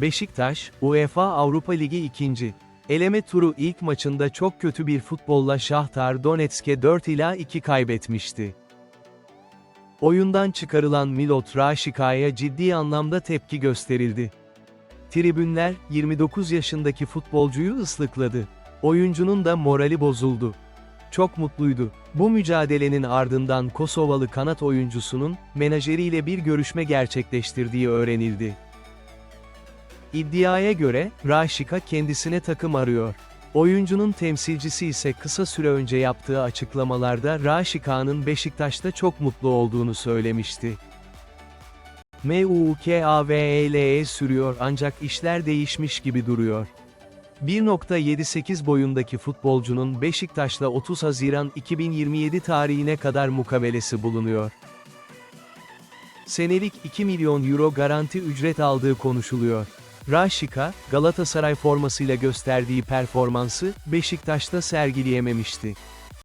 Beşiktaş, UEFA Avrupa Ligi 2. Eleme turu ilk maçında çok kötü bir futbolla Şahtar Donetsk'e 4 ila 2 kaybetmişti. Oyundan çıkarılan Milot Raşika'ya ciddi anlamda tepki gösterildi. Tribünler, 29 yaşındaki futbolcuyu ıslıkladı. Oyuncunun da morali bozuldu. Çok mutluydu. Bu mücadelenin ardından Kosovalı kanat oyuncusunun, menajeriyle bir görüşme gerçekleştirdiği öğrenildi. İddiaya göre, Raşika kendisine takım arıyor. Oyuncunun temsilcisi ise kısa süre önce yaptığı açıklamalarda Raşika'nın Beşiktaş'ta çok mutlu olduğunu söylemişti. MUKAVEL'e sürüyor ancak işler değişmiş gibi duruyor. 1.78 boyundaki futbolcunun Beşiktaş'la 30 Haziran 2027 tarihine kadar mukavelesi bulunuyor. Senelik 2 milyon euro garanti ücret aldığı konuşuluyor. Raşika, Galatasaray formasıyla gösterdiği performansı, Beşiktaş'ta sergileyememişti.